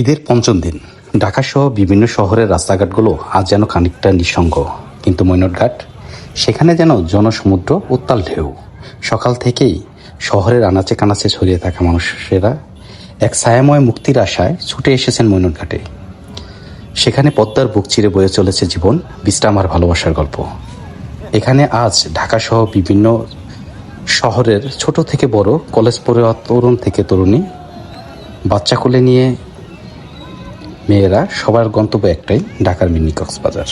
ঈদের পঞ্চম দিন। ঢাকা সহ বিভিন্ন শহরের রাস্তাঘাটগুলো আজ যেন খানিকটা নিঃসঙ্গ। কিন্তু মৈনটঘাট সেখানে যেন জনসমুদ্র উত্তাল ঢেউ। সকাল থেকেই শহরের আনাচে কানাচে ছড়িয়ে থাকা মানুষেরা এক ছায়াময় মুক্তির আশায় ছুটে এসেছেন মৈনটঘাটে সেখানে পদ্মার বুক চিরে বয়ে চলেছে জীবন বিশ্রাম আর ভালোবাসার গল্প। এখানে আজ ঢাকা সহ বিভিন্ন শহরের ছোট থেকে বড় কলেজ পড়ুয়া তরুণ থেকে তরুণী বাচ্চা কোলে নিয়ে মেয়েরা সবার গন্তব্য একটাই, ঢাকার মিনি কক্সবাজার।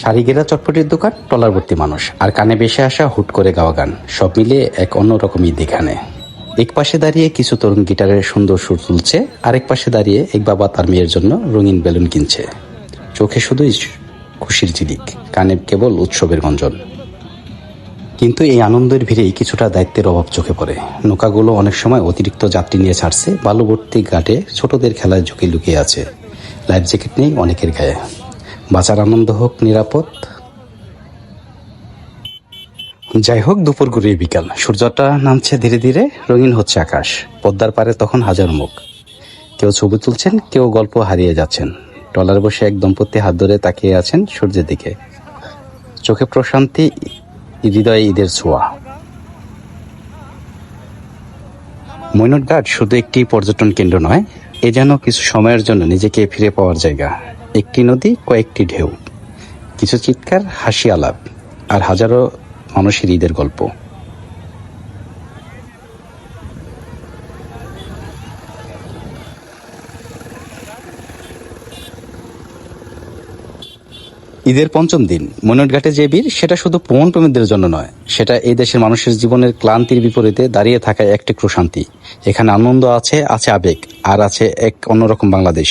শাড়িগেরা চটপটির দোকান টলারবর্তী মানুষ, আর কানে বেশে আসা হুট করে গাওয়া গান, সব মিলিয়ে এক অন্যরকম ঈদ এখানে এক পাশে দাঁড়িয়ে কিছু তরুণ গিটারের সুন্দর সুর তুলছে, আরেক পাশে দাঁড়িয়ে এক বাবা তার মেয়ের জন্য রঙিন বেলুন কিনছে। চোখে শুধুই খুশির ঝিলিক, কানে কেবল উৎসবের গঞ্জন। কিন্তু এই আনন্দের ভিড়েই কিছুটা দায়িত্বের অভাব চোখে পড়ে। নৌকাগুলো অনেক সময় অতিরিক্ত যাত্রী নিয়ে ছাড়ছে বালুবর্তী ঘাটে ছোটদের খেলায় ঝুঁকি লুকিয়ে আছে। লাইফ জ্যাকেট নেই অনেকের গায়ে। বাঁচার আনন্দ হোক, নিরাপদ। যাই হোক, দুপুর ঘুরিয়ে বিকাল। সূর্যটা নামছে ধীরে ধীরে, রঙিন হচ্ছে আকাশ। পদ্মার পারে তখন হাজার মুখ। কেউ ছবি তুলছেন, কেউ গল্প হারিয়ে যাচ্ছেন। টলার বসে এক দম্পতি হাত ধরে তাকিয়ে আছেন সূর্যের দিকে। চোখে প্রশান্তি হৃদয়ে ঈদের ছোঁয়া। মৈনটঘাট শুধু একটি পর্যটন কেন্দ্র নয়, এ যেন কিছু সময়ের জন্য নিজেকে ফিরে পাওয়ার জায়গা। একটি নদী, কয়েকটি ঢেউ। কিছু চিৎকার, হাসি আলাপ, আর হাজারো মানুষের ঈদের গল্প। ঈদের পঞ্চম দিন মৈনটঘাটে যে বীর সেটা শুধু ভ্রমণ প্রেমীদের জন্য নয়, সেটা এই দেশের মানুষের জীবনের ক্লান্তির বিপরীতে দাঁড়িয়ে থাকা একটি প্রশান্তি। এখানে আনন্দ আছে আছে আবেগ, আর আছে এক অন্যরকম বাংলাদেশ।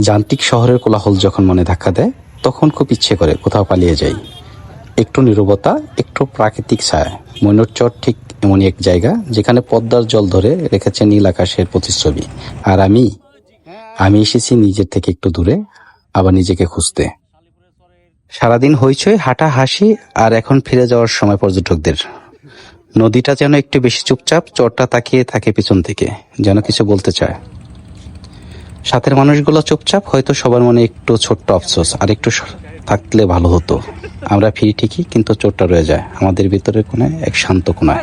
যান্ত্রিক শহরের কোলাহল যখন মনে ধাক্কা দেয়, তখন খুব ইচ্ছে করে কোথাও পালিয়ে যাই। একটু নীরবতা, একটু প্রাকৃতিক ছায়া। ময়ূরচর ঠিক এমনই এক জায়গা যেখানে পদ্মার জল ধরে রেখেছে নীল আকাশের প্রতিচ্ছবি। আর আমি আমি এসেছি নিজের থেকে একটু দূরে, আবার নিজেকে খুঁজতে। সারাদিন হইচই হাঁটা হাসি আর এখন ফিরে যাওয়ার সময় পর্যটকদের। নদীটা যেন একটু বেশি চুপচাপ, চরটা তাকিয়ে থাকে পিছন থেকে, যেন কিছু বলতে চায়। সাথের মানুষগুলো চুপচাপ, হয়তো সবার মনে একটু ছোট্ট আফসোস, আর একটু থাকলে ভালো হতো। আমরা ফিরি ঠিকই, কিন্তু চোটটা রয়ে যায়। আমাদের ভিতরে কোনায় এক শান্ত কোনায়